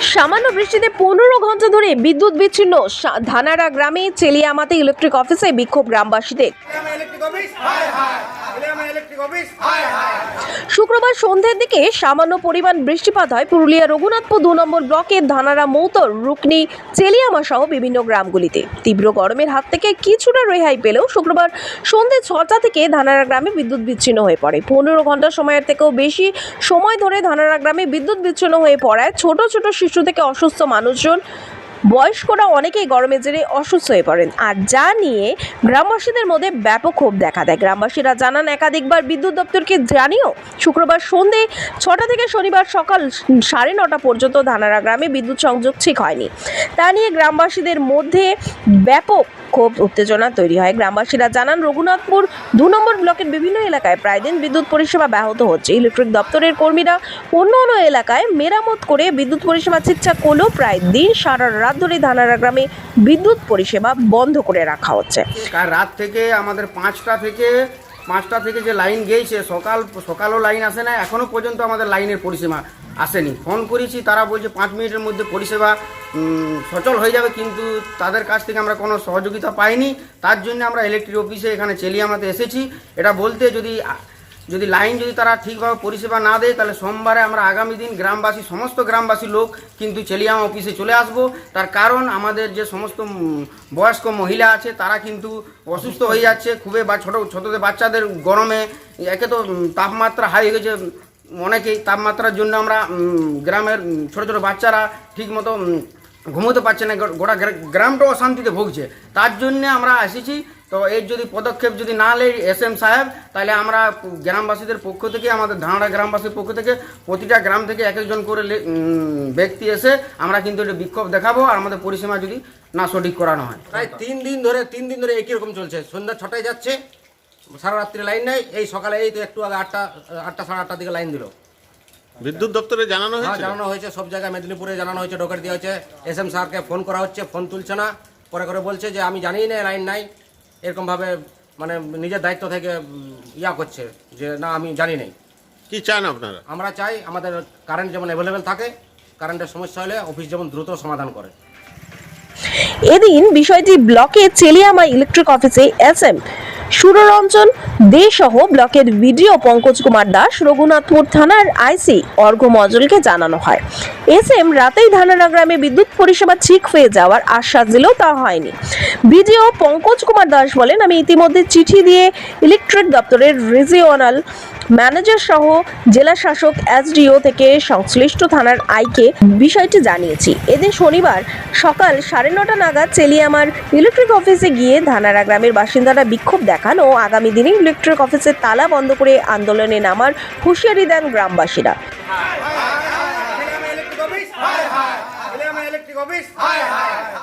সামান্য বৃষ্টিতে পনেরো ঘণ্টা ধরে বিদ্যুৎ বিচ্ছিন্ন। ধানারা গ্রামে চেলিয়ামাতে ইলেকট্রিক অফিসে বিক্ষোভ গ্রামবাসীদের। শুক্রবার সন্ধ্যের দিকে সামান্য পরিমাণ বৃষ্টিপাত হয় পুরুলিয়া রঘুনাথপুর দু নম্বর ব্লকের ধানারা মৌতর, রুকনি, চেলিয়ামা সহ বিভিন্ন গ্রামগুলিতে। তীব্র গরমের হাত থেকে কিছুটা রেহাই পেলেও শুক্রবার সন্ধ্যে ছটা থেকে ধানারা গ্রামে বিদ্যুৎ বিচ্ছিন্ন হয়ে পড়ে। পনেরো ঘণ্টা সময়ের থেকেও বেশি সময় ধরে ধানারা গ্রামে বিদ্যুৎ বিচ্ছিন্ন হয়ে পড়ায় ছোট ছোট শিশু থেকে অসুস্থ মানুষজন বয়স্করা অনেকেই গরমের জেরে অসুস্থ হয়ে পড়েন। আর যা নিয়ে গ্রামবাসীদের মধ্যে ব্যাপক ক্ষোভ দেখা দেয়। গ্রামবাসীরা জানান, একাধিকবার বিদ্যুৎ দপ্তরকে জানিয়েও শুক্রবার সন্ধে ছটা থেকে শনিবার সকাল সাড়ে নটা পর্যন্ত ধানারা গ্রামে বিদ্যুৎ সংযোগ ঠিক হয়নি। তা নিয়ে গ্রামবাসীদের মধ্যে ব্যাপক ক্ষোভ, উত্তেজনা তৈরি হয়। গ্রামবাসীরা জানান, রঘুনাথপুর দু নম্বর ব্লকের বিভিন্ন এলাকায় প্রায় দিন বিদ্যুৎ পরিষেবা ব্যাহত হচ্ছে। ইলেকট্রিক দপ্তরের কর্মীরা অন্য অন্য এলাকায় মেরামত করে বিদ্যুৎ পরিষেবা ঠিকঠাক করলেও প্রায় দিন সারা রাত ধরে ধানারা গ্রামে বিদ্যুৎ পরিষেবা বন্ধ করে রাখা হচ্ছে। রাত থেকে? আমাদের পাঁচটা থেকে পাঁচটা থেকে যে লাইন গিয়েছে সকাল, সকালও লাইন আসে না এখনও পর্যন্ত আমাদের লাইনের পরিষেবা আসেনি। ফোন করেছি, তারা বলছে পাঁচ মিনিটের মধ্যে পরিষেবা সচল হয়ে যাবে, কিন্তু তাদের কাছ থেকে আমরা কোনো সহযোগিতা পাইনি। তার জন্য আমরা ইলেকট্রিক অফিসে এখানে চেলিয়ামাতে এসেছি। এটা বলতে যদি যদি লাইন যদি তারা ঠিকভাবে পরিষেবা না দেয় তাহলে সোমবারে আমরা আগামী দিন গ্রামবাসী সমস্ত গ্রামবাসী লোক কিন্তু চেলিয়ামা অফিসে চলে আসব। তার কারণ আমাদের যে সমস্ত বয়স্ক মহিলা আছে তারা কিন্তু অসুস্থ হয়ে যাচ্ছে। খুবই বা ছোটো ছোটোদের বাচ্চাদের গরমে। একে তো তাপমাত্রা হাই হয়ে গেছে অনেকেই। তাপমাত্রার জন্য আমরা গ্রামের ছোটো ছোটো বাচ্চারা ঠিক মতো উম, ঘুমোতে পারছে না গোটা গ্রা- গ্রামটা অশান্তিতে ভুগছে। তার জন্য আমরা এসেছি, তো এর যদি পদক্ষেপ যদি না নেয় এস এম সাহেব, তাহলে আমরা গ্রামবাসীদের পক্ষ থেকে, আমাদের ধানড়া গ্রামবাসীর পক্ষ থেকে, প্রতিটা গ্রাম থেকে এক একজন করে ব্যক্তি এসে আমরা কিন্তু এটা বিক্ষোভ দেখাবো, আর আমাদের পরিসীমা যদি না সঠিক করানো হয়। প্রায় তিন দিন ধরে, তিন দিন ধরে একই রকম চলছে। সন্ধ্যা ছটায় যাচ্ছে, সারা রাত্রি লাইন নেই, এই সকালে এই তো একটু আগে আটটা আটটা সাড়ে আটটার দিকে লাইন দিল। বিদ্যুৎ দপ্তরে জানানো হ্যাঁ হয়েছে জানানো হয়েছে সব জায়গায় মেদিনীপুরে জানানো হয়েছে ডকার দেওয়া হয়েছে। এস এম স্যারকে ফোন করা হচ্ছে ফোন তুলছে না। পরে করে বলছে যে আমি জানি না লাইন নাই। এরকমভাবে মানে নিজের দায়িত্ব থেকে ইয়া করছে যে না আমি জানি নাই। কি চান আপনারা? আমরা চাই আমাদের কারেন্ট যেমন অ্যাভেলেবেল থাকে কারেন্টের সমস্যা হলে অফিস যেমন দ্রুত সমাধান করে। এদিন বিষয়টি ব্লকে চেলিয়ামা ইলেকট্রিক অফিসে এস এম সুররঞ্জন দে সহ ব্লকের ভিডিও পঙ্কজ কুমার দাস রঘুনাথপুর থানার আইসি অর্ঘ মজলকে জানানো হয়। এস এম রাতেই ধানারা গ্রামে বিদ্যুৎ পরিষেবা ঠিক হয়ে যাওয়ার আশ্বাস দিলেও তা হয়নি। ভিডিও পঙ্কজ কুমার দাস বলেন, আমি ইতিমধ্যে চিঠি দিয়ে ইলেকট্রিক দপ্তরের রিজিওনাল ম্যানেজার সহ জেলা শাসক এসডিও থেকে সংশ্লিষ্ট থানার আইকে বিষয়টি জানিয়েছি। এদিন শনিবার সকাল সাড়ে নটা নাগাদ চেলিয়ামার ইলেকট্রিক অফিসে গিয়ে ধানারা গ্রামের বাসিন্দারা বিক্ষোভ দেখান ও আগামী দিনে ইলেকট্রিক অফিসের তালা বন্ধ করে আন্দোলনে নামার হুঁশিয়ারি দেন গ্রামবাসীরা